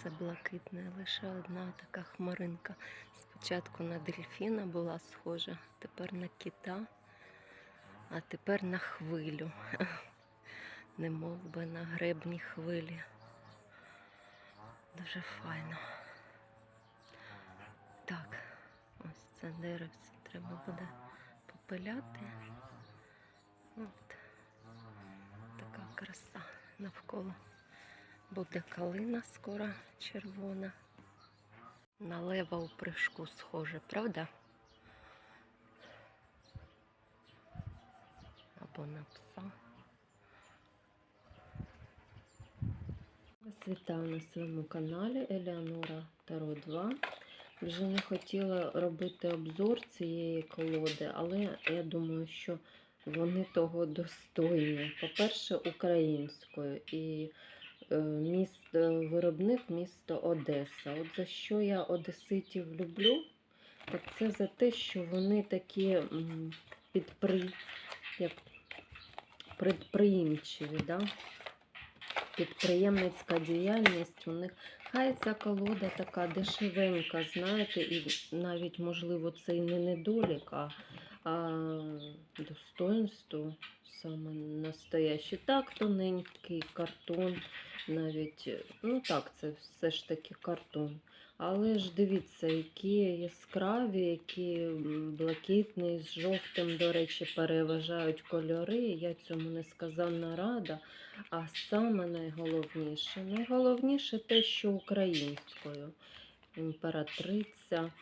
все блакитне, лише одна така хмаринка. Спочатку на дельфіна була схожа, тепер на кита, а тепер на хвилю. Не мов би на гребні хвилі. Дуже файно. Так, ось це деревце треба буде попиляти. От. Така краса навколо. Буде калина скоро червона. На лева у прыжку схоже, правда? Або на пса. Вітаю на своєму каналі Елеонора Таро 2. Вже не хотіла робити обзор цієї колоди, але я думаю, що вони того достойні. По-перше, українською і місто, виробник місто Одеса. От за що я одеситів люблю, так це за те, що вони такі підпри, як, предприємчиві. Да? Підприємницька діяльність у них. Хай ця колода така дешевенька, знаєте, і навіть, можливо, це і не недолік, а, а достоинство саме настояще. Так, тоненький картон, навіть, ну так, це все ж таки картон. Але ж дивіться, які яскраві, які блакитні, з жовтим, до речі, переважають кольори. Я цьому несказанна рада. А саме найголовніше, найголовніше те, що українською. Імператриця,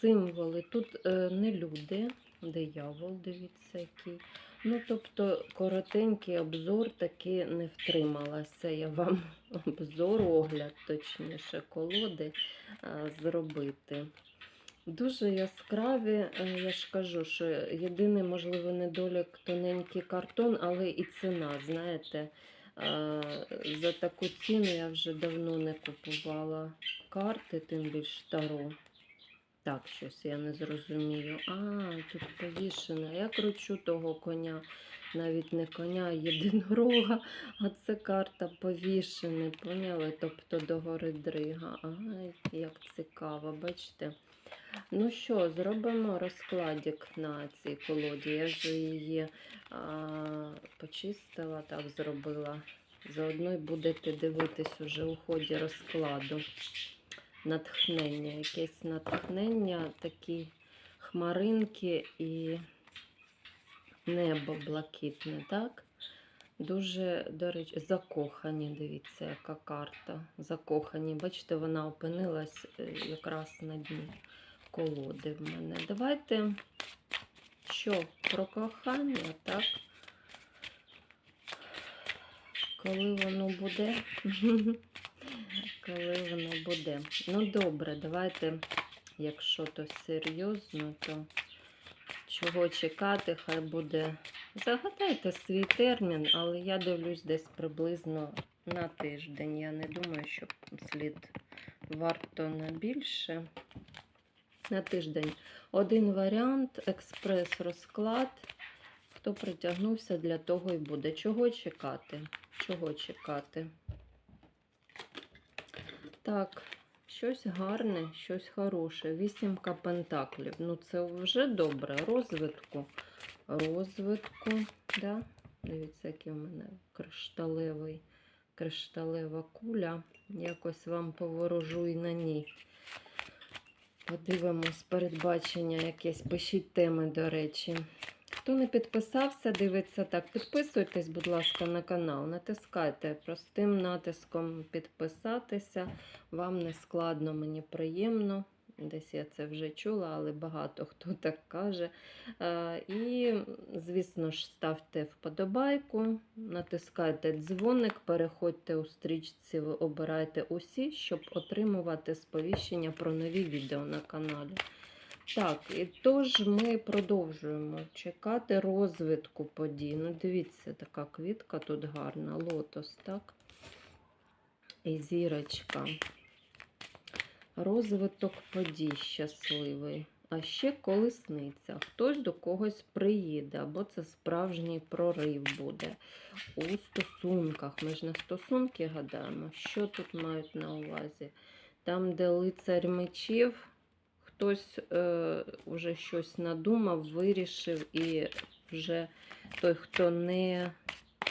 символи. Тут е, не люди, диявол, дивіться, який. Ну, тобто, коротенький обзор таки не втрималася. Я вам обзор, огляд, точніше, колоди зробити. Дуже яскраві, е, я ж кажу, що єдиний, можливо, недолік тоненький картон, але і ціна, знаєте, за таку ціну я вже давно не купувала карти, тим більш таро. Так, щось я не зрозумію. А, тут повішено. Я кручу того коня, навіть не коня, а єдинорога, а це карта повішений, поняли? Тобто догори дрига. Ай, як цікаво, бачите? Ну що, зробимо розкладик на цій колоді. Я вже її а, почистила, так зробила. Заодно й будете дивитись уже у ході розкладу. Натхнення, якесь натхнення, такі хмаринки і небо блакитне, так? Дуже, до речі, закохані, дивіться, яка карта. Закохані. Бачите, вона опинилась е, якраз на дні колоди в мене. Давайте що, про кохання, так? Коли воно буде? Коли воно буде. Ну, добре, давайте, якщо то серйозно, то чого чекати, хай буде. Загадайте свій термін, але я дивлюсь десь приблизно на тиждень. Я не думаю, що слід варто на більше. На тиждень. Один варіант, експрес-розклад. Хто притягнувся, для того і буде. Чого чекати? Чого чекати? Так, щось гарне, щось хороше. Вісімка пентаклів. Ну, це вже добре. Розвитку. Розвитку. Да? Дивіться, який у мене кришталевий, кришталева куля. Якось вам поворожу і на ній. Подивимось передбачення якесь. Пишіть теми, до речі. Хто не підписався, дивиться так. Підписуйтесь, будь ласка, на канал. Натискайте простим натиском підписатися. Вам не складно, мені приємно. Десь я це вже чула, але багато хто так каже. Е, І, звісно ж, ставте вподобайку, натискайте дзвоник, переходьте у стрічці, обирайте усі, щоб отримувати сповіщення про нові відео на каналі. Так, і тож ми продовжуємо чекати розвитку подій. Ну, дивіться, така квітка тут гарна, лотос, так? І зірочка. Розвиток подій щасливий. А ще колесниця. Хтось до когось приїде, або це справжній прорив буде у стосунках. Ми ж на стосунки гадаємо, що тут мають на увазі. Там, де лицар мечів, хтось е, вже щось надумав, вирішив, і вже той, хто не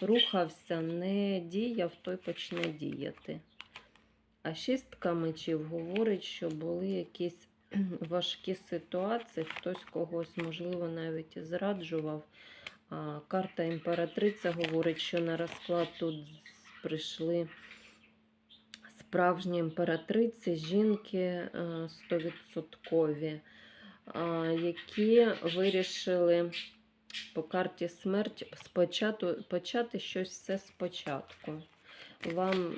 рухався, не діяв, той почне діяти. А шістка мечів говорить, що були якісь важкі ситуації, хтось когось, можливо, навіть зраджував. А, карта імператриця говорить, що на розклад тут прийшли справжні імператриці, жінки е, стовідсоткові, а, які вирішили по карті смерть спочатку, почати щось все спочатку. Вам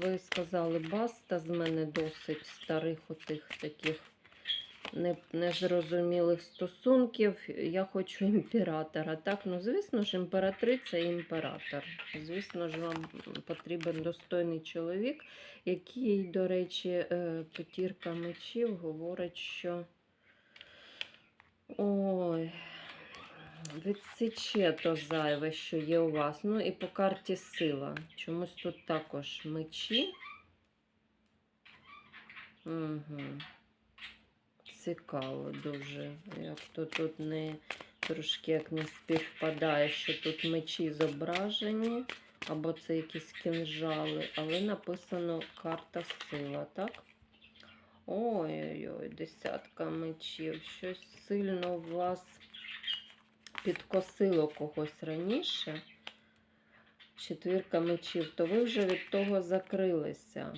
ви сказали баста з мене досить старих отих таких незрозумілих стосунків. Я хочу імператора. Так, ну звісно ж, імператриця і імператор. Звісно ж, вам потрібен достойний чоловік, який, до речі, е, п'ятірка мечів говорить, що. Ой, відсіче то зайве, що є у вас. Ну і по карті сила. Чомусь тут також мечі. Угу. Цікаво дуже. Як то тут не трошки як не співпадає, що тут мечі зображені, або це якісь кінжали, але написано карта сила, так? Ой-ой-ой, десятка мечів. Щось сильно у вас підкосило когось раніше. Четвірка мечів, то ви вже від того закрилися.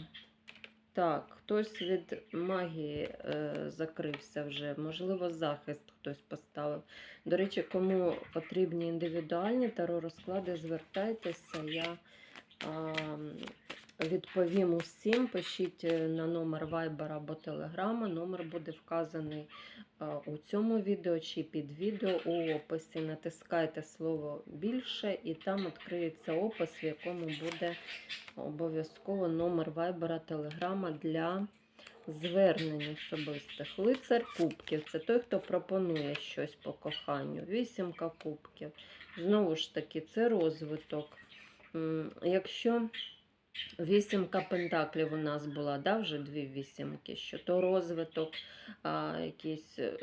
Так, хтось від магії е, закрився вже, можливо, захист хтось поставив. До речі, кому потрібні індивідуальні таро розклади, звертайтеся. Я а, відповім усім. Пишіть е, на номер Viber або Telegram. Номер буде вказаний у цьому відео чи під відео у описі. Натискайте слово більше, і там відкриється опис, в якому буде обов'язково номер Вайбера, Телеграма для звернень особистих. Лицар кубків це той, хто пропонує щось по коханню. Вісімка кубків. Знову ж таки, це розвиток. Якщо вісімка пентаклів у нас була, да, вже дві вісімки, що то розвиток, а, якісь е,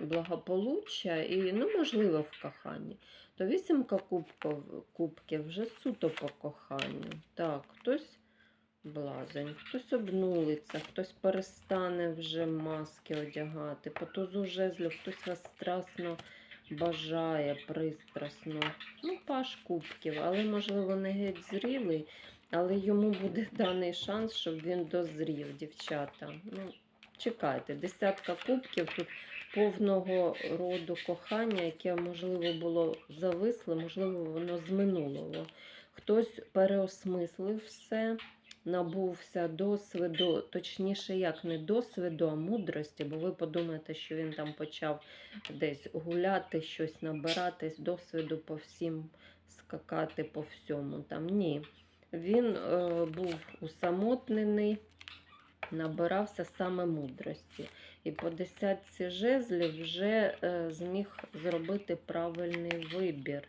благополуччя і, ну, можливо, в коханні то вісімка кубків, кубків вже суто по коханню. Так, хтось блазень, хтось обнулиться, хтось перестане вже маски одягати, по тузу жезлів, хтось вас страстно бажає, пристрасно. Ну, паш кубків, але, можливо, не геть зрілий, але йому буде даний шанс, щоб він дозрів, дівчата. Ну, чекайте, десятка кубків тут повного роду кохання, яке, можливо, було зависле, можливо, воно з минулого. Хтось переосмислив все, набувся досвіду, точніше, як не досвіду, а мудрості, бо ви подумаєте, що він там почав десь гуляти, щось набиратись, досвіду по всім скакати по всьому. Там ні. Він е, був усамотнений, набирався саме мудрості. І по десятці жезлів вже е, зміг зробити правильний вибір.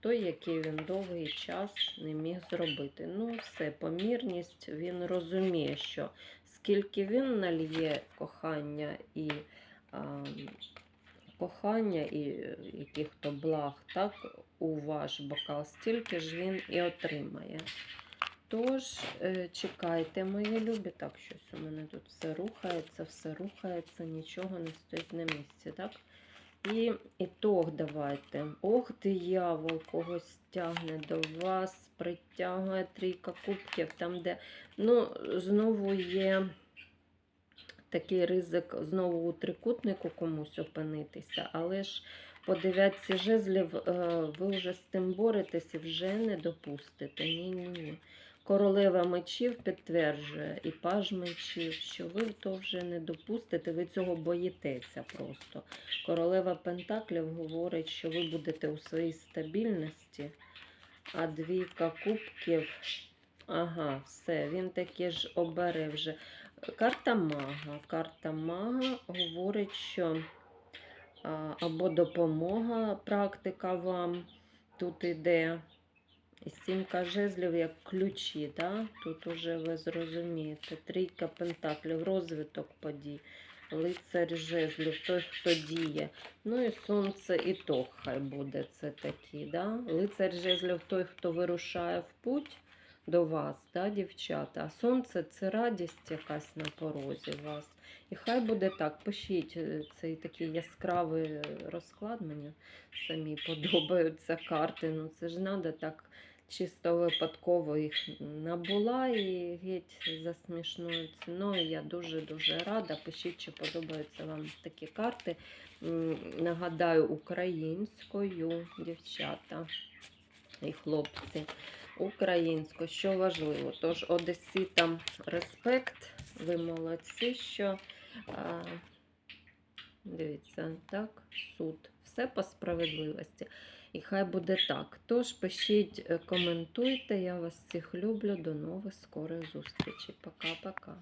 Той, який він довгий час не міг зробити. Ну, все, помірність, він розуміє, що скільки він нальє кохання і а, кохання і е, яких-то благ, так, у ваш бокал, стільки ж він і отримає. Тож, е, чекайте, мої любі. Так, щось у мене тут все рухається, все рухається, нічого не стоїть на місці, так? І ітог давайте. Ох, диявол, когось тягне до вас, притягує трійка кубків, там, де ну, знову є такий ризик знову у трикутнику комусь опинитися, але ж по дев'ятці жезлів е, ви вже з тим боретесь і вже не допустите. Ні-ні-ні. Королева мечів підтверджує і паж мечів, що ви то вже не допустите, ви цього боїтеся просто. Королева Пентаклів говорить, що ви будете у своїй стабільності, а двійка кубків, ага, все, він таки ж обере вже. Карта мага. Карта мага говорить, що або допомога, практика вам тут іде. Сімка жезлів як ключі, да? тут уже ви зрозумієте. Трійка пентаклів, розвиток подій, лицар жезлів, той, хто діє. Ну і сонце і то хай буде це такі. Да? Лицар жезлів той, хто вирушає в путь до вас, да, дівчата. А сонце це радість якась на порозі вас. І хай буде так. Пишіть е, цей такий яскравий розклад. Мені самі подобаються карти. Ну це ж треба так чисто випадково їх набула і геть за смішною ціною. Я дуже-дуже рада. Пишіть, чи подобаються вам такі карти. Нагадаю, українською дівчата і хлопці. Українською, що важливо. Тож одеситам респект, ви молодці, що дивіться, так, суд. Все по справедливості. І хай буде так. Тож пишіть, е, коментуйте. Я вас всіх люблю. До нових скорих зустрічей. Пока-пока.